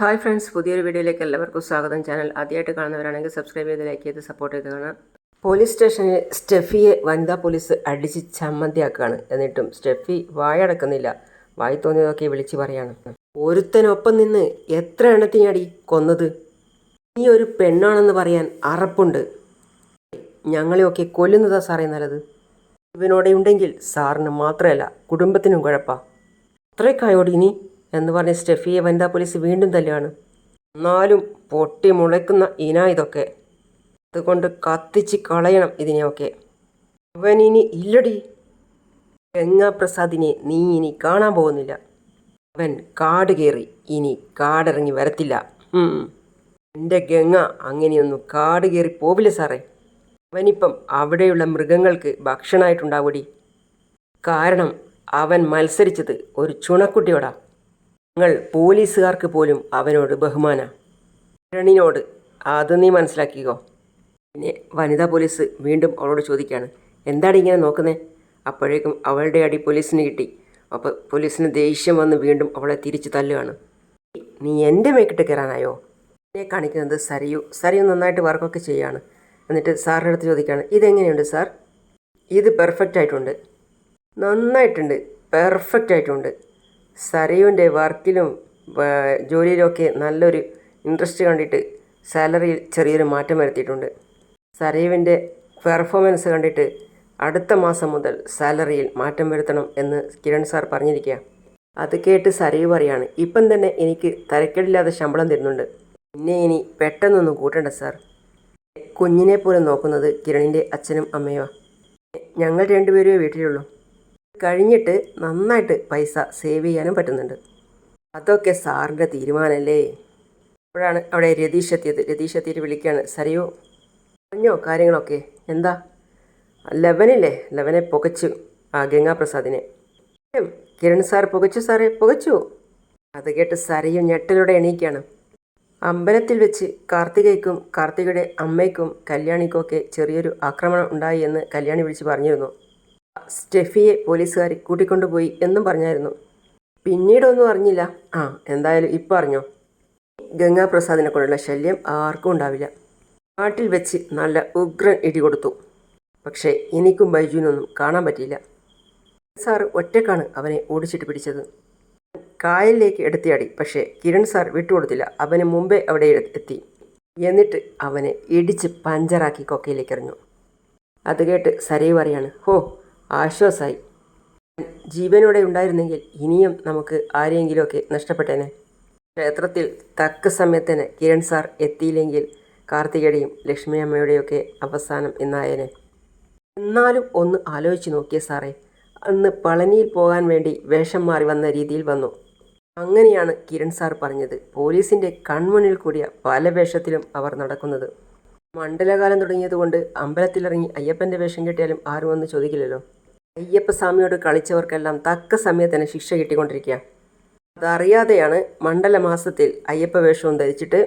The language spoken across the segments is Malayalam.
ഹായ് ഫ്രണ്ട്സ് പുതിയൊരു വീഡിയോയിലേക്ക് എല്ലാവർക്കും സ്വാഗതം. ചാനൽ ആദ്യമായിട്ട് കാണുന്നവരാണെങ്കിൽ സബ്സ്ക്രൈബ് ചെയ്ത് ലൈക്ക് ചെയ്ത് സപ്പോർട്ട് ചെയ്ത് കാണാം പോലീസ് സ്റ്റേഷനിൽ സ്റ്റെഫിയെ വനിതാ പോലീസ് അടിച്ച് ചമ്മന്തിയാക്കുകയാണ്. എന്നിട്ടും സ്റ്റെഫി വായടക്കുന്നില്ല വായി തോന്നിയതൊക്കെ വിളിച്ച് പറയാണ്. ഒരുത്തനൊപ്പം നിന്ന് എത്ര എണ്ണത്തിനടി കൊന്നത്? നീ ഒരു പെണ്ണാണെന്ന് പറയാൻ അറപ്പുണ്ട്. ഞങ്ങളെയൊക്കെ കൊല്ലുന്നതാ സാറേ നല്ലത്. ഇവനോടെ ഉണ്ടെങ്കിൽ സാറിന് മാത്രമല്ല കുടുംബത്തിനും കുഴപ്പാ. അത്രയ്ക്കായോടി ഇനി? എന്ന് പറഞ്ഞ് സ്റ്റെഫിയെ വനിതാ പോലീസ് വീണ്ടും തല്ലുകയാണ്. എന്നാലും പൊട്ടി മുളയ്ക്കുന്ന ഇന ഇതൊക്കെ. അതുകൊണ്ട് കത്തിച്ച് കളയണം ഇതിനെയൊക്കെ. അവൻ ഇനി ഇല്ലടി. ഗംഗാപ്രസാദിനെ നീ ഇനി കാണാൻ പോകുന്നില്ല. അവൻ കാട് കയറി ഇനി കാടിറങ്ങി വരത്തില്ല. എന്റെ ഗംഗ അങ്ങനെയൊന്നും കാട് കയറി പോവില്ല സാറേ. അവനിപ്പം അവിടെയുള്ള മൃഗങ്ങൾക്ക് ഭക്ഷണമായിട്ടുണ്ടാവൂടി കാരണം അവൻ മത്സരിച്ചത് ഒരു ചുണക്കുട്ടിയോടാ. ഞങ്ങൾ പോലീസുകാർക്ക് പോലും അവനോട് ബഹുമാന. കിരണിനോട് അത് നീ മനസ്സിലാക്കിക്കോ. പിന്നെ വനിതാ പോലീസ് വീണ്ടും അവളോട് ചോദിക്കുകയാണ് എന്താണ് ഇങ്ങനെ നോക്കുന്നേ? അപ്പോഴേക്കും അവളുടെ അടി പോലീസിന് കിട്ടി. അപ്പോൾ പോലീസിന് ദേഷ്യം വന്ന് വീണ്ടും അവളെ തിരിച്ചു തല്ലുകയാണ്. നീ എന്റെ മേക്കിട്ട് കയറാനായോ? എന്നെ കാണിക്കുന്നത് സരിയു. സരിയു നന്നായിട്ട് വർക്കൊക്കെ ചെയ്യുകയാണ് എന്നിട്ട് സാറിന്റെ അടുത്ത് ചോദിക്കുകയാണ് ഇതെങ്ങനെയുണ്ട് സാർ? ഇത് പെർഫെക്റ്റ് ആയിട്ടുണ്ട് നന്നായിട്ടുണ്ട്. പെർഫെക്റ്റ് ആയിട്ടുണ്ട് സരയുവിന്റെ വർക്കിലും ജോലിയിലുമൊക്കെ നല്ലൊരു ഇൻട്രസ്റ്റ് കണ്ടിട്ട് സാലറിയിൽ ചെറിയൊരു മാറ്റം വരുത്തിയിട്ടുണ്ട്. സരയുവിന്റെ പെർഫോമൻസ് കണ്ടിട്ട് അടുത്ത മാസം മുതൽ സാലറിയിൽ മാറ്റം വരുത്തണം എന്ന് കിരൺ സാർ പറഞ്ഞിരിക്കുക. അത് കേട്ട് സരയു പറയാണ് ഇപ്പം തന്നെ എനിക്ക് തരക്കേടില്ലാതെ ശമ്പളം തരുന്നുണ്ട്. പിന്നെ ഇനി പെട്ടെന്നൊന്നും കൂട്ടണ്ട സാർ. കുഞ്ഞിനെ പോലെ നോക്കുന്നത് കിരണിന്റെ അച്ഛനും അമ്മയോ ഞങ്ങൾ രണ്ടുപേരേ വീട്ടിലുള്ളൂ. കഴിഞ്ഞിട്ട് നന്നായിട്ട് പൈസ സേവ് ചെയ്യാനും പറ്റുന്നുണ്ട്. അതൊക്കെ സാറിന്റെ തീരുമാനമല്ലേ അപ്പോഴാണ് അവിടെ രതീഷ് എത്തിയത്. രതീഷ് എത്തിയിട്ട് വിളിക്കുകയാണ്. സരിയോ പറഞ്ഞോ കാര്യങ്ങളൊക്കെ? എന്താ? ലവനില്ലേ? ലവനെ പുകച്ചു. ആ ഗംഗാപ്രസാദിനെ. കിരൺ സാർ പുകച്ചു സാറേ. പുകച്ചു. അത് കേട്ട് സരയും ഞെട്ടലോടെ എണീക്കുകയാണ്. അമ്പലത്തിൽ വെച്ച് കാർത്തികയ്ക്കും കാർത്തികയുടെ അമ്മയ്ക്കും കല്യാണിക്കും ഒക്കെ ചെറിയൊരു ആക്രമണം ഉണ്ടായി എന്ന് കല്യാണി വിളിച്ച് പറഞ്ഞിരുന്നു. സ്റ്റെഫിയെ പോലീസുകാർ കൂട്ടിക്കൊണ്ടുപോയി എന്നും പറഞ്ഞായിരുന്നു. പിന്നീടൊന്നും അറിഞ്ഞില്ല. ആ എന്തായാലും ഇപ്പം അറിഞ്ഞോ? ഗംഗാപ്രസാദിനെ കൊണ്ടുള്ള ശല്യം ആർക്കും ഉണ്ടാവില്ല. നാട്ടിൽ വെച്ച് നല്ല ഉഗ്രൻ ഇടി കൊടുത്തു. പക്ഷേ എനിക്കും ബൈജുവിനൊന്നും കാണാൻ പറ്റിയില്ല. സാർ ഒറ്റക്കാണ് അവനെ ഓടിച്ചിട്ട് പിടിച്ചത്. കായലിലേക്ക് എടുത്തിയാടി പക്ഷേ കിരൺ സാർ വിട്ടുകൊടുത്തില്ല. അവന് മുമ്പേ അവിടെ എത്തി. എന്നിട്ട് അവനെ ഇടിച്ച് പഞ്ചറാക്കി കൊക്കയിലേക്ക് എറിഞ്ഞു. അത് കേട്ട് സരയു പറയാണ് ഹോ ആശ്വാസായി ജീവനോടെ ഉണ്ടായിരുന്നെങ്കിൽ ഇനിയും നമുക്ക് ആരെയെങ്കിലുമൊക്കെ നഷ്ടപ്പെട്ടേനെ. ക്ഷേത്രത്തിൽ തക്ക സമയത്തിന് കിരൺ സാർ എത്തിയില്ലെങ്കിൽ കാർത്തികയുടെയും ലക്ഷ്മി അമ്മയുടെയൊക്കെ അവസാനം എന്നായേനെ. എന്നാലും ഒന്ന് ആലോചിച്ച് നോക്കിയ സാറേ. അന്ന് പളനിയിൽ പോകാൻ വേണ്ടി വേഷം മാറി വന്ന രീതിയിൽ വന്നു. അങ്ങനെയാണ് കിരൺ സാർ പറഞ്ഞത്. പോലീസിന്റെ കൺമുന്നിൽ കൂടിയ പല വേഷത്തിലും അവർ നടക്കുന്നത്. മണ്ഡലകാലം തുടങ്ങിയതുകൊണ്ട് അമ്പലത്തിലിറങ്ങി അയ്യപ്പന്റെ വേഷം കിട്ടിയാലും ആരും ഒന്ന് ചോദിക്കില്ലല്ലോ. അയ്യപ്പസ്വാമിയോട് കളിച്ചവർക്കെല്ലാം തക്ക സമയത്തിന് ശിക്ഷ കിട്ടിക്കൊണ്ടിരിക്കുക അതറിയാതെയാണ് മണ്ഡലമാസത്തിൽ അയ്യപ്പ വേഷവും ധരിച്ചിട്ട്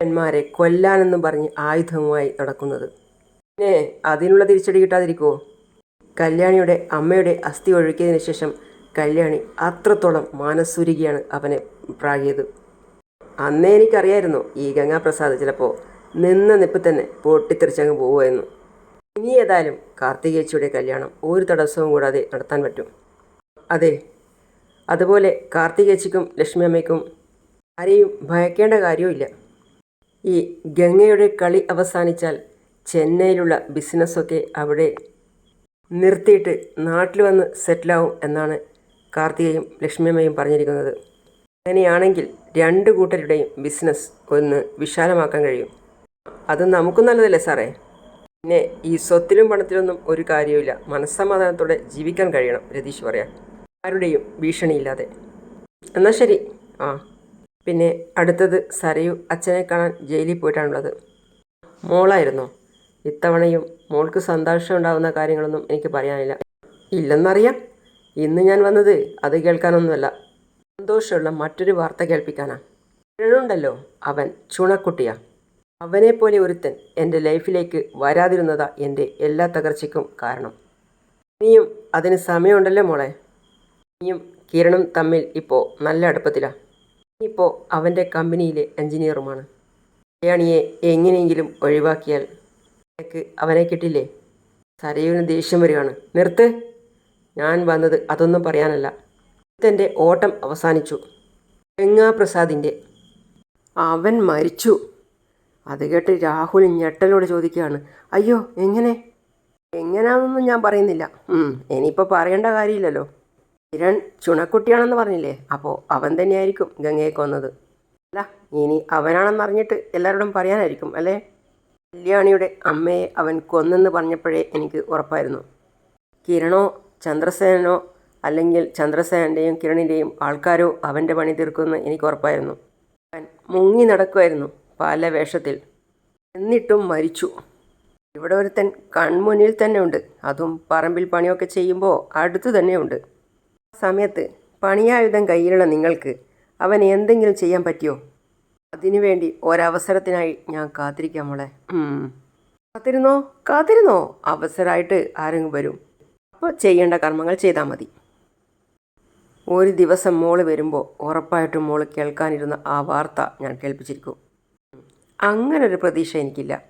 ന്മാരെ കൊല്ലാനെന്നും പറഞ്ഞ് ആയുധവുമായി നടക്കുന്നത്. പിന്നെ അതിനുള്ള തിരിച്ചടി കിട്ടാതിരിക്കുമോ കല്യാണിയുടെ അമ്മയുടെ അസ്ഥി ഒഴുക്കിയതിന് ശേഷം കല്യാണി അത്രത്തോളം മാനസുരുകിയാണ് അവനെ പ്രാകിയത്. അന്നേ എനിക്കറിയായിരുന്നു ഈ ഗംഗാപ്രസാദ് ചിലപ്പോൾ നിന്ന നിപ്പ് തന്നെ പൊട്ടിത്തെറിച്ചങ്ങ് പോവുമായിരുന്നു. ഇനി ഏതായാലും കാർത്തികേച്ചിയുടെ കല്യാണം ഒരു തടസ്സവും കൂടാതെ നടത്താൻ പറ്റും. അതെ അതുപോലെ കാർത്തികേച്ചിക്കും ലക്ഷ്മി അമ്മയ്ക്കും ആരെയും ഭയക്കേണ്ട കാര്യവുമില്ല. ഈ ഗംഗയുടെ കളി അവസാനിച്ചാൽ ചെന്നൈയിലുള്ള ബിസിനസ്സൊക്കെ അവിടെ നിർത്തിയിട്ട് നാട്ടിൽ വന്ന് സെറ്റിലാവും എന്നാണ് കാർത്തികയും ലക്ഷ്മിയമ്മയും പറഞ്ഞിരിക്കുന്നത്. അങ്ങനെയാണെങ്കിൽ രണ്ട് കൂട്ടരുടെയും ബിസിനസ് ഒന്ന് വിശാലമാക്കാൻ കഴിയും. അത് നമുക്കും നല്ലതല്ലേ സാറേ? പിന്നെ ഈ സ്വത്തിലും പണത്തിലൊന്നും ഒരു കാര്യവുമില്ല. മനസ്സമാധാനത്തോടെ ജീവിക്കാൻ കഴിയണം രതീഷ് പറയാൻ ആരുടെയും ഭീഷണിയില്ലാതെ. എന്നാൽ ശരി. ആ. പിന്നെ അടുത്തത് സരയു അച്ഛനെ കാണാൻ ജയിലിൽ പോയിട്ടാണുള്ളത്. മോളായിരുന്നോ? ഇത്തവണയും മോൾക്ക് സന്തോഷം ഉണ്ടാകുന്ന കാര്യങ്ങളൊന്നും എനിക്ക് പറയാനില്ല. ഇല്ലെന്നറിയാം. ഇന്ന് ഞാൻ വന്നത് അത് കേൾക്കാനൊന്നുമല്ല. സന്തോഷമുള്ള മറ്റൊരു വാർത്ത കേൾപ്പിക്കാനാണ് ഉണ്ടല്ലോ അവൻ ചുണക്കുട്ടിയാ. അവനെപ്പോലെ ഒരുത്തൻ എന്റെ ലൈഫിലേക്ക് വരാതിരുന്നതാ എന്റെ എല്ലാ തകർച്ചയ്ക്കും കാരണം. നീയും അതിന് സമയമുണ്ടല്ലോ മോളെ. നീയും കിരണും തമ്മിൽ ഇപ്പോൾ നല്ല അടുപ്പത്തിലാണ് ഇപ്പോൾ അവന്റെ കമ്പനിയിലെ എഞ്ചിനീയറുമാണ്. കല്യാണിയെ എങ്ങനെയെങ്കിലും ഒഴിവാക്കിയാൽ എനിക്ക് അവനെ കിട്ടില്ലേ? സരയുവിന് ദേഷ്യം വരികയാണ്. നിർത്ത്. ഞാൻ വന്നത് അതൊന്നും പറയാനല്ല. എന്റെ ഓട്ടം അവസാനിച്ചു. ഗംഗാപ്രസാദിന്റെ. അവൻ മരിച്ചു. അത് കേട്ട് രാഹുൽ ഞെട്ടലോട് ചോദിക്കുകയാണ് അയ്യോ എങ്ങനെ? എങ്ങനെയാണെന്നൊന്നും ഞാൻ പറയുന്നില്ല. ഇനിയിപ്പോൾ പറയേണ്ട കാര്യമില്ലല്ലോ. കിരൺ ചുണക്കുട്ടിയാണെന്ന് പറഞ്ഞില്ലേ? അപ്പോൾ അവൻ തന്നെയായിരിക്കും ഗംഗയെ കൊന്നത് അല്ല ഇനി അവനാണെന്നറിഞ്ഞിട്ട് എല്ലാവരോടും പറയാനായിരിക്കും അല്ലേ? കല്യാണിയുടെ അമ്മയെ അവൻ കൊന്നെന്ന് പറഞ്ഞപ്പോഴേ എനിക്ക് ഉറപ്പായിരുന്നു. കിരണോ ചന്ദ്രസേനോ അല്ലെങ്കിൽ ചന്ദ്രസേനന്റെയും കിരണിന്റെയും ആൾക്കാരോ അവന്റെ പണി തീർക്കുമെന്ന് എനിക്ക് ഉറപ്പായിരുന്നു. അവൻ മുങ്ങി നടക്കുമായിരുന്നു. പല വേഷത്തിൽ. എന്നിട്ടും മരിച്ചു. ഇവിടെ ഒരുത്തൻ കൺമുന്നിൽ തന്നെ ഉണ്ട് അതും പറമ്പിൽ പണിയൊക്കെ ചെയ്യുമ്പോൾ അടുത്ത് തന്നെയുണ്ട്. ആ സമയത്ത് പണിയായുധം കയ്യിലുള്ള നിങ്ങൾക്ക് അവൻ എന്തെങ്കിലും ചെയ്യാൻ പറ്റിയോ? അതിനുവേണ്ടി ഒരവസരത്തിനായി ഞാൻ കാത്തിരിക്കാം മോളെ. കാത്തിരുന്നോ? കാത്തിരുന്നോ? അവസരമായിട്ട് ആരെങ്കിലും വരും. അപ്പോൾ ചെയ്യേണ്ട കർമ്മങ്ങൾ ചെയ്താൽ മതി. ഒരു ദിവസം മോൾ വരുമ്പോൾ ഉറപ്പായിട്ടും മോൾ കേൾക്കാനിരുന്ന ആ വാർത്ത ഞാൻ കേൾപ്പിച്ചിരിക്കും. അങ്ങനൊരു പ്രതീക്ഷ എനിക്കില്ല.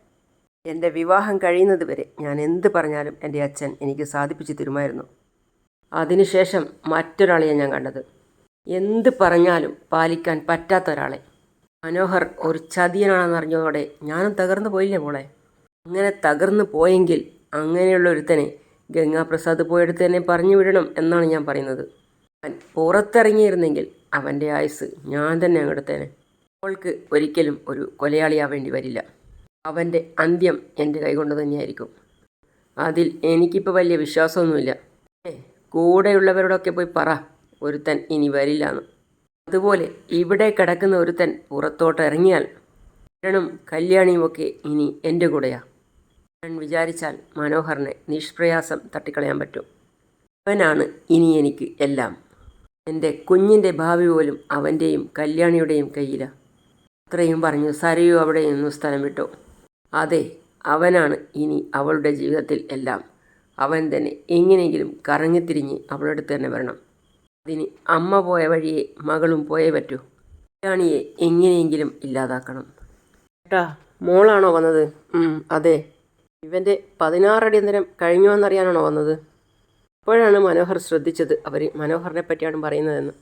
എന്റെ വിവാഹം കഴിയുന്നത് വരെ ഞാൻ എന്ത് പറഞ്ഞാലും എന്റെ അച്ഛൻ എനിക്ക് സാധിപ്പിച്ചു തരുമായിരുന്നു. അതിനുശേഷം മറ്റൊരാളെയാണ് ഞാൻ കണ്ടത്. എന്ത് പറഞ്ഞാലും പാലിക്കാൻ പറ്റാത്ത ഒരാളെ. മനോഹർ ഒരു ചതിയനാണെന്നറിഞ്ഞതോടെ ഞാനും തകർന്നു പോയില്ലേ മോളെ? അങ്ങനെ തകർന്നു പോയെങ്കിൽ അങ്ങനെയുള്ള ഒരുത്തനെ ഗംഗാപ്രസാദ് പോയെടുത്ത് തന്നെ പറഞ്ഞു വിടണം എന്നാണ് ഞാൻ പറയുന്നത്. പുറത്തിറങ്ങിയിരുന്നെങ്കിൽ അവന്റെ ആയുസ് ഞാൻ തന്നെ അങ്ങെടുത്തേനെ അവൾക്ക് ഒരിക്കലും ഒരു കൊലയാളിയാവേണ്ടി വരില്ല. അവന്റെ അന്ത്യം എന്റെ കൈകൊണ്ട് തന്നെയായിരിക്കും. അതിൽ എനിക്കിപ്പോൾ വലിയ വിശ്വാസമൊന്നുമില്ല. ഏ കൂടെയുള്ളവരോടൊക്കെ പോയി പറ. ഒരുത്തൻ ഇനി വരില്ല എന്ന് അതുപോലെ ഇവിടെ കിടക്കുന്ന ഒരുത്തൻ പുറത്തോട്ട് ഇറങ്ങിയാൽ കിരണും കല്യാണിയുമൊക്കെ ഇനി എന്റെ കൂടെയാ. ഞാൻ വിചാരിച്ചാൽ മനോഹറിനെ നിഷ്പ്രയാസം തട്ടിക്കളയാൻ പറ്റും. അവനാണ് ഇനി എനിക്ക് എല്ലാം. എന്റെ കുഞ്ഞിന്റെ ഭാവി പോലും അവന്റെയും കല്യാണിയുടെയും കയ്യിലാണ് അത്രയും പറഞ്ഞു. സരയു അവിടെ നിന്നു സ്ഥലം വിട്ടു. അതെ അവനാണ് ഇനി അവളുടെ ജീവിതത്തിൽ എല്ലാം. അവൻ തന്നെ എങ്ങനെയെങ്കിലും കറങ്ങിത്തിരിഞ്ഞ് അവളുടെ അടുത്ത് തന്നെ വരണം. അതിന് അമ്മ പോയ വഴിയെ മകളും പോയേ പറ്റൂ. കല്യാണിയെ എങ്ങനെയെങ്കിലും ഇല്ലാതാക്കണം. ഏട്ടാ മോളാണോ വന്നത്? അതെ. ഇവന്റെ പതിനാറടി അന്തരം കഴിഞ്ഞോ എന്നറിയാനാണോ വന്നത്? അപ്പോഴാണ് മനോഹർ ശ്രദ്ധിച്ചത് അവർ മനോഹറിനെ പറ്റിയാണ് പറയുന്നതെന്ന്.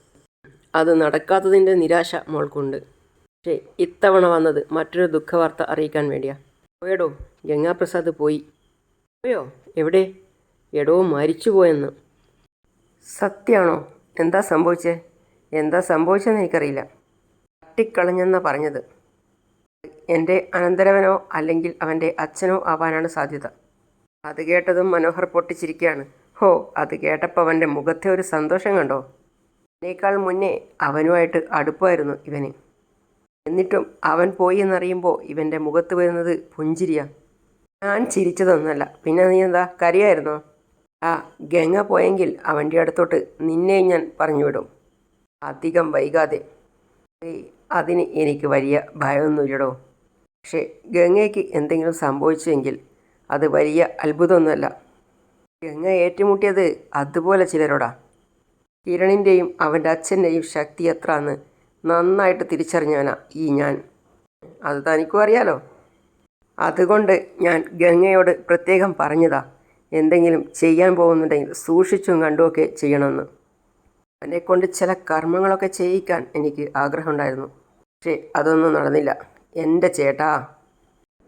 അത് നടക്കാത്തതിന്റെ നിരാശ മോൾക്കുണ്ട്. പക്ഷേ ഇത്തവണ വന്നത് മറ്റൊരു ദുഃഖവാർത്ത അറിയിക്കാൻ വേണ്ടിയാ. പോയടോ ഗംഗാപ്രസാദ് പോയി. പോയോ? എവിടെ? എടോ മരിച്ചു പോയെന്ന്. സത്യമാണോ എന്താ സംഭവിച്ചേ? എന്താ സംഭവിച്ചതെന്ന് എനിക്കറിയില്ല. തട്ടിക്കളഞ്ഞെന്നാ പറഞ്ഞത്. എന്റെ അനന്തരവനോ അല്ലെങ്കിൽ അവന്റെ അച്ഛനോ ആവാനാണ് സാധ്യത. അത് കേട്ടതും മനോഹർ പൊട്ടിച്ചിരിക്കുകയാണ്. ഹോ അത് കേട്ടപ്പോൾ അവന്റെ മുഖത്തെ ഒരു സന്തോഷം കണ്ടോ? എന്നേക്കാൾ മുന്നേ അവനുമായിട്ട് അടുപ്പമായിരുന്നു ഇവന്. എന്നിട്ടും അവൻ പോയി എന്നറിയുമ്പോൾ ഇവന്റെ മുഖത്ത് വരുന്നത് പുഞ്ചിരിയാ. ഞാൻ ചിരിച്ചതൊന്നുമല്ല. പിന്നെ നീ എന്താ? കരയായിരുന്നോ? ആ ഗംഗ പോയെങ്കിൽ അവന്റെ അടുത്തോട്ട് നിന്നെ ഞാൻ പറഞ്ഞു വിടും അധികം വൈകാതെ. അതിന് എനിക്ക് വലിയ ഭയമൊന്നുമില്ലടോ. പക്ഷേ ഗംഗയ്ക്ക് എന്തെങ്കിലും സംഭവിച്ചെങ്കിൽ അത് വലിയ അത്ഭുതമൊന്നുമല്ല. ഗംഗ ഏറ്റുമുട്ടിയത് അതുപോലെ ചിലരോടാ. കിരണിന്റെയും അവന്റെ അച്ഛന്റെയും ശക്തി എത്ര എന്ന് നന്നായിട്ട് തിരിച്ചറിഞ്ഞവനാ ഈ ഞാൻ. അത് തനിക്കും അറിയാലോ. അതുകൊണ്ട് ഞാൻ ഗംഗയോട് പ്രത്യേകം പറഞ്ഞതാ. എന്തെങ്കിലും ചെയ്യാൻ പോകുന്നുണ്ടെങ്കിൽ സൂക്ഷിച്ചും കണ്ടുമൊക്കെ ചെയ്യണമെന്ന്. അവനെ കൊണ്ട് ചില കർമ്മങ്ങളൊക്കെ ചെയ്യിക്കാൻ എനിക്ക് ആഗ്രഹമുണ്ടായിരുന്നു. പക്ഷേ അതൊന്നും നടന്നില്ല. എന്റെ ചേട്ടാ.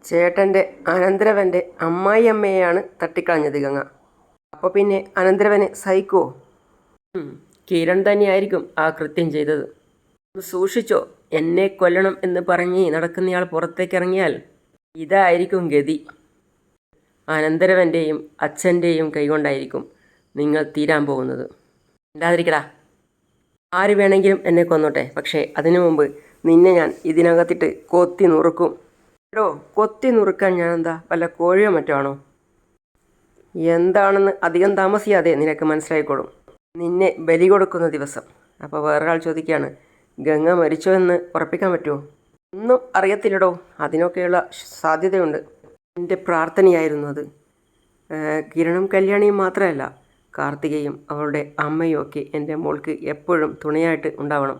ചേട്ടന്റെ അനന്തരവന്റെ അമ്മായി അമ്മയെയാണ് തട്ടിക്കളഞ്ഞത് ഗംഗ. അപ്പോൾ പിന്നെ അനന്തരവനെ സഹിക്കുമോ കിരൺ തന്നെയായിരിക്കും ആ കൃത്യം ചെയ്തത്. സൂക്ഷിച്ചോ. എന്നെ കൊല്ലണം എന്ന് പറഞ്ഞ് നടക്കുന്നയാൾ പുറത്തേക്ക് ഇറങ്ങിയാൽ ഇതായിരിക്കും ഗതി. അനന്തരവന്റെയും അച്ഛന്റെയും കൈകൊണ്ടായിരിക്കും നിങ്ങൾ തീരാൻ പോകുന്നത്. ഉണ്ടാതിരിക്കടാ ആര് വേണമെങ്കിലും എന്നെ കൊന്നോട്ടെ. പക്ഷേ അതിനു മുമ്പ് നിന്നെ ഞാൻ ഇതിനകത്തിട്ട് കൊത്തി നുറുക്കും. എടോ കൊത്തി നുറുക്കാൻ ഞാൻ എന്താ വല്ല കോഴിയോ മറ്റോ ആണോ? എന്താണെന്ന് അധികം താമസിയാതെ നിനക്ക് മനസ്സിലായിക്കോളും. നിന്നെ ബലി കൊടുക്കുന്ന ദിവസം. അപ്പോൾ വേറൊരാൾ ചോദിക്കുകയാണ് ഗംഗ മരിച്ചോ എന്ന് ഉറപ്പിക്കാൻ പറ്റുമോ? ഒന്നും അറിയത്തില്ലടോ. അതിനൊക്കെയുള്ള സാധ്യതയുണ്ട്. എന്റെ പ്രാർത്ഥനയായിരുന്നു അത്. കിരണും കല്യാണിയും മാത്രമല്ല കാർത്തികയും അവളുടെ അമ്മയും ഒക്കെ എന്റെ മോൾക്ക് എപ്പോഴും തുണയായിട്ട് ഉണ്ടാവണം.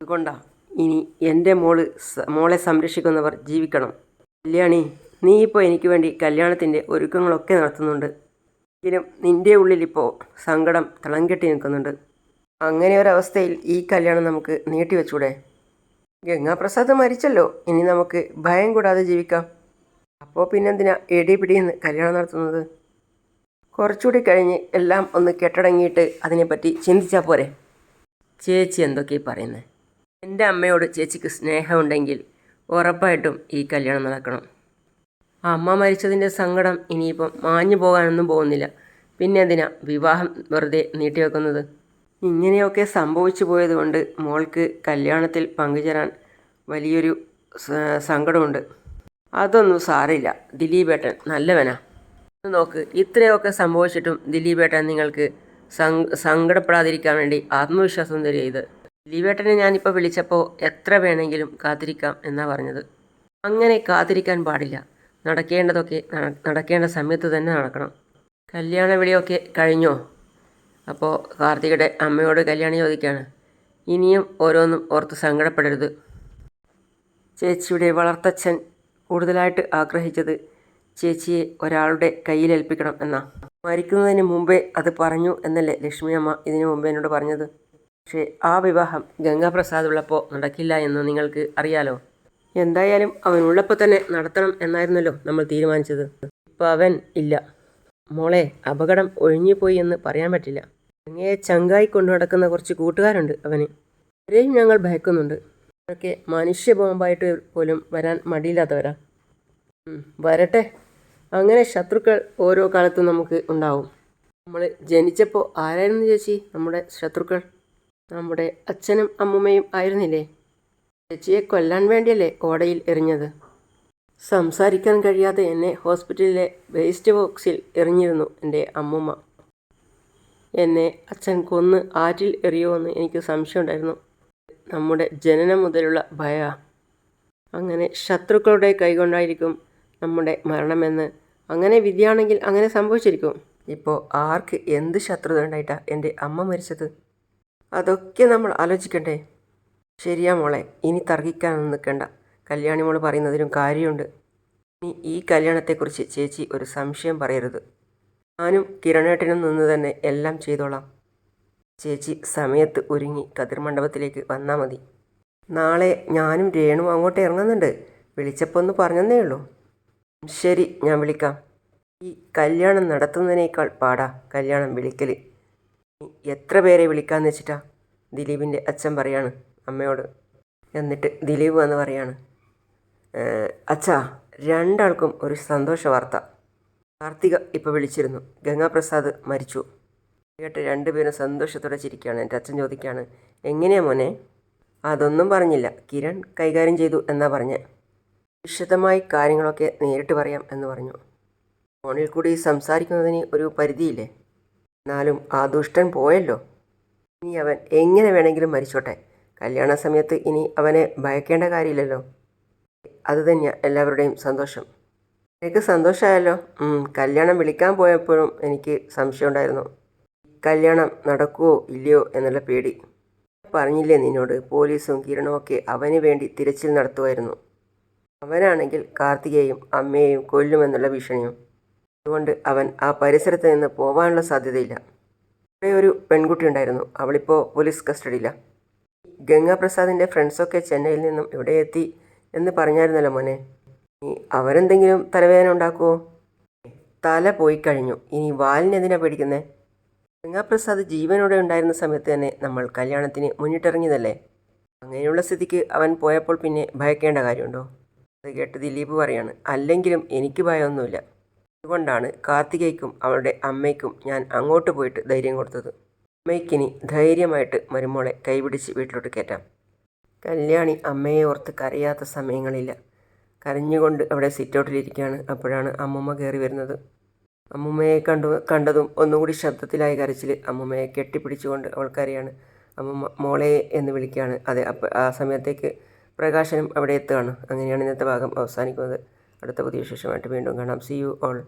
അതുകൊണ്ടാണ് ഇനി എന്റെ മോൾ മോളെ സംരക്ഷിക്കുന്നവർ ജീവിക്കണം. കല്യാണി നീ ഇപ്പോൾ എനിക്ക് വേണ്ടി കല്യാണത്തിന്റെ ഒരുക്കങ്ങളൊക്കെ നടത്തുന്നുണ്ട്. എങ്കിലും നിന്റെ ഉള്ളിലിപ്പോൾ സങ്കടം തിളങ്കെട്ടി കെട്ടി നിൽക്കുന്നുണ്ട്. അങ്ങനെ ഒരവസ്ഥയിൽ ഈ കല്യാണം നമുക്ക് നീട്ടിവെച്ചൂടെ ഗംഗാപ്രസാദ് മരിച്ചല്ലോ. ഇനി നമുക്ക് ഭയം കൂടാതെ ജീവിക്കാം. അപ്പോൾ പിന്നെന്തിനാ എടി പിടിയെന്ന് കല്യാണം നടത്തുന്നത്? കുറച്ചുകൂടി കഴിഞ്ഞ് എല്ലാം ഒന്ന് കെട്ടടങ്ങിയിട്ട് അതിനെപ്പറ്റി ചിന്തിച്ചാൽ പോരെ? ചേച്ചി എന്തൊക്കെയാ പറയുന്നത് എന്റെ അമ്മയോട് ചേച്ചിക്ക് സ്നേഹമുണ്ടെങ്കിൽ ഉറപ്പായിട്ടും ഈ കല്യാണം നടക്കണം. അമ്മ മരിച്ചതിന്റെ സങ്കടം ഇനിയിപ്പം മാഞ്ഞു പോകാനൊന്നും പോകുന്നില്ല. പിന്നെ എന്തിനാ വിവാഹം വെറുതെ നീട്ടിവെക്കുന്നത് ഇങ്ങനെയൊക്കെ സംഭവിച്ചു പോയതുകൊണ്ട് മോൾക്ക് കല്യാണത്തിൽ പങ്കുചേരാൻ വലിയൊരു സങ്കടമുണ്ട്. അതൊന്നും സാറില്ല ദിലീപേട്ടൻ നല്ലവനാ. നോക്ക് ഇത്രയൊക്കെ സംഭവിച്ചിട്ടും ദിലീപേട്ടൻ നിങ്ങൾക്ക് സങ്ക സങ്കടപ്പെടാതിരിക്കാൻ വേണ്ടി ആത്മവിശ്വാസം തരിക ദിലീപേട്ടനെ ഞാനിപ്പോൾ വിളിച്ചപ്പോൾ എത്ര വേണമെങ്കിലും കാത്തിരിക്കാം എന്നാ പറഞ്ഞത്. അങ്ങനെ കാത്തിരിക്കാൻ പാടില്ല. നടക്കേണ്ടതൊക്കെ നടക്കേണ്ട സമയത്ത് തന്നെ നടക്കണം. കല്യാണ വിളിയൊക്കെ കഴിഞ്ഞോ? അപ്പോൾ കാർത്തികയുടെ അമ്മയോട് കല്യാണം ചോദിക്കുകയാണ് ഇനിയും ഓരോന്നും ഓർത്ത് സങ്കടപ്പെടരുത്. ചേച്ചിയുടെ വളർത്തച്ഛൻ കൂടുതലായിട്ട് ആഗ്രഹിച്ചത് ചേച്ചിയെ ഒരാളുടെ കയ്യിലേൽപ്പിക്കണം എന്നാ. മരിക്കുന്നതിന് മുമ്പേ അത് പറഞ്ഞു എന്നല്ലേ ലക്ഷ്മി അമ്മ ഇതിനു മുമ്പേ എന്നോട് പറഞ്ഞത്? പക്ഷേ ആ വിവാഹം ഗംഗാപ്രസാദ് ഉള്ളപ്പോൾ നടക്കില്ല എന്ന് നിങ്ങൾക്ക് അറിയാലോ? എന്തായാലും അവൻ ഉള്ളപ്പോൾ തന്നെ നടത്തണം എന്നായിരുന്നല്ലോ നമ്മൾ തീരുമാനിച്ചത്. ഇപ്പോൾ അവൻ ഇല്ല. മോളെ അപകടം ഒഴിഞ്ഞുപോയി എന്ന് പറയാൻ പറ്റില്ല. അങ്ങയെ ചങ്കായി കൊണ്ടു നടക്കുന്ന കുറച്ച് കൂട്ടുകാരുണ്ട് അവന്. അവരെയും ഞങ്ങൾ ഭയക്കുന്നുണ്ട്. അവരൊക്കെ മനുഷ്യ ബോംബായിട്ട് പോലും വരാൻ മടിയില്ലാത്തവരാ. വരട്ടെ. അങ്ങനെ ശത്രുക്കൾ ഓരോ കാലത്തും നമുക്ക് ഉണ്ടാവും. നമ്മൾ ജനിച്ചപ്പോൾ ആരായിരുന്നു ചേച്ചി? നമ്മുടെ ശത്രുക്കൾ? നമ്മുടെ അച്ഛനും അമ്മുമ്മയും ആയിരുന്നില്ലേ? ചേച്ചിയെ കൊല്ലാൻ വേണ്ടിയല്ലേ ഓടയിൽ എറിഞ്ഞത്? സംസാരിക്കാൻ കഴിയാതെ എന്നെ ഹോസ്പിറ്റലിലെ വേസ്റ്റ് ബോക്സിൽ എറിഞ്ഞിരുന്നു എന്റെ അമ്മുമ്മ. എന്നെ അച്ഛൻ കൊന്ന് ആറ്റിൽ എറിയോ എന്ന് എനിക്ക് സംശയമുണ്ടായിരുന്നു. നമ്മുടെ ജനനം മുതലുള്ള ഭയ. അങ്ങനെ ശത്രുക്കളുടെ കൈകൊണ്ടായിരിക്കും നമ്മുടെ മരണമെന്ന്. അങ്ങനെ വിധിയാണെങ്കിൽ അങ്ങനെ സംഭവിച്ചിരിക്കും. ഇപ്പോൾ ആർക്ക് എന്ത് ശത്രുത ഉണ്ടായിട്ടാ എന്റെ അമ്മ മരിച്ചത്? അതൊക്കെ നമ്മൾ ആലോചിക്കണ്ടേ? ശരിയാ മോളെ ഇനി തർക്കിക്കാനൊന്നും നിൽക്കണ്ട. കല്യാണി മോൾ പറയുന്നതിലും കാര്യമുണ്ട്. ഇനി ഈ കല്യാണത്തെക്കുറിച്ച് ചേച്ചി ഒരു സംശയം പറയരുത്. ഞാനും കിരണേട്ടനും നിന്ന് തന്നെ എല്ലാം ചെയ്തോളാം. ചേച്ചി സമയത്ത് ഒരുങ്ങി കതിർമണ്ഡപത്തിലേക്ക് വന്നാൽ മതി. നാളെ ഞാനും രേണു അങ്ങോട്ട് ഇറങ്ങുന്നുണ്ട്. വിളിച്ചപ്പോൾ ഒന്ന് പറഞ്ഞതേ ഉള്ളൂ. ശരി ഞാൻ വിളിക്കാം. ഈ കല്യാണം നടത്തുന്നതിനേക്കാൾ പാടാ കല്യാണം വിളിക്കൽ എത്ര പേരെ വിളിക്കാന്ന് വെച്ചിട്ടാ ദിലീപിന്റെ അച്ഛൻ പറയാണ് അമ്മയോട്. എന്നിട്ട് ദിലീപ് വന്ന് പറയാണ് "ഏഹ്, അച്ഛാ രണ്ടാൾക്കും ഒരു സന്തോഷ വാർത്ത. കാർത്തിക ഇപ്പോൾ വിളിച്ചിരുന്നു. ഗംഗാപ്രസാദ് മരിച്ചു. കേട്ട് രണ്ടുപേരും സന്തോഷത്തോടെ ചിരിക്കുകയാണ്. എന്റെ അച്ഛൻ ചോദിക്കുകയാണ് എങ്ങനെയാ മോനെ? അതൊന്നും പറഞ്ഞില്ല. കിരൺ കൈകാര്യം ചെയ്തു എന്നാ പറഞ്ഞ്. വിശദമായി കാര്യങ്ങളൊക്കെ നേരിട്ട് പറയാം എന്ന് പറഞ്ഞു. ഫോണിൽ കൂടി സംസാരിക്കുന്നതിന് ഒരു പരിധിയില്ലേ? എന്നാലും ആ ദുഷ്ടൻ പോയല്ലോ. ഇനി അവൻ എങ്ങനെ വേണമെങ്കിലും മരിച്ചോട്ടെ. കല്യാണ സമയത്ത് ഇനി അവനെ ഭയക്കേണ്ട കാര്യമില്ലല്ലോ. അത് തന്നെയാ എല്ലാവരുടെയും സന്തോഷം. എനിക്ക് സന്തോഷമായല്ലോ. കല്യാണം വിളിക്കാൻ പോയപ്പോഴും എനിക്ക് സംശയം ഉണ്ടായിരുന്നു കല്യാണം നടക്കുമോ ഇല്ലയോ എന്നുള്ള പേടി. പറഞ്ഞില്ലേ നിന്നോട് പോലീസും കിരണും ഒക്കെ അവന് വേണ്ടി തിരച്ചിൽ നടത്തുമായിരുന്നു. അവനാണെങ്കിൽ കാർത്തികയെയും അമ്മയെയും കൊല്ലുമെന്നുള്ള ഭീഷണിയും. അതുകൊണ്ട് അവൻ ആ പരിസരത്ത് നിന്ന് പോകാനുള്ള സാധ്യതയില്ല. ഇവിടെ ഒരു പെൺകുട്ടി ഉണ്ടായിരുന്നു. അവളിപ്പോൾ പോലീസ് കസ്റ്റഡിയിലാണ് ഗംഗാപ്രസാദിന്റെ ഫ്രണ്ട്സൊക്കെ ചെന്നൈയിൽ നിന്നും ഇവിടെ എത്തി എന്ന് പറഞ്ഞായിരുന്നല്ലോ മോനെ. അവരെന്തെങ്കിലും തലവേദന ഉണ്ടാക്കുമോ തല പോയി കഴിഞ്ഞു. ഇനി വാലിനെന്തിനാ പേടിക്കുന്നേ? ഗംഗാപ്രസാദ് ജീവനോടെ ഉണ്ടായിരുന്ന സമയത്ത് തന്നെ നമ്മൾ കല്യാണത്തിന് മുന്നിട്ടിറങ്ങിയതല്ലേ? അങ്ങനെയുള്ള സ്ഥിതിക്ക് അവൻ പോയപ്പോൾ പിന്നെ ഭയക്കേണ്ട കാര്യമുണ്ടോ? അത് കേട്ട് ദിലീപ് പറയാണ് അല്ലെങ്കിലും എനിക്ക് ഭയമൊന്നുമില്ല. അതുകൊണ്ടാണ് കാർത്തികയ്ക്കും അവളുടെ അമ്മയ്ക്കും ഞാൻ അങ്ങോട്ട് പോയിട്ട് ധൈര്യം കൊടുത്തത്. അമ്മയ്ക്കിനി ധൈര്യമായിട്ട് മരുമോളെ കൈപിടിച്ച് വീട്ടിലോട്ട് കയറ്റാം. കല്യാണി അമ്മയെ ഓർത്ത് കരയാത്ത സമയങ്ങളില്ല. കരഞ്ഞുകൊണ്ട് അവിടെ സിറ്റൗട്ടിലിരിക്കുകയാണ്. അപ്പോഴാണ് അമ്മൂമ്മ കയറി വരുന്നത്. അമ്മൂമ്മയെ കണ്ടു കണ്ടതും ഒന്നുകൂടി ശബ്ദത്തിലായി കരച്ചിൽ അമ്മൂമ്മയെ കെട്ടിപ്പിടിച്ചുകൊണ്ട് അവൾ കരയാണ്. അമ്മൂമ്മ മോളെ എന്ന് വിളിക്കുകയാണ്. അതെ അപ്പം ആ സമയത്തേക്ക് പ്രകാശനം അവിടെ എത്തുകയാണ്. അങ്ങനെയാണ് ഇന്നത്തെ ഭാഗം അവസാനിക്കുന്നത്. അടുത്ത പുതിയ വിശേഷമായിട്ട് വീണ്ടും കാണാം. C you all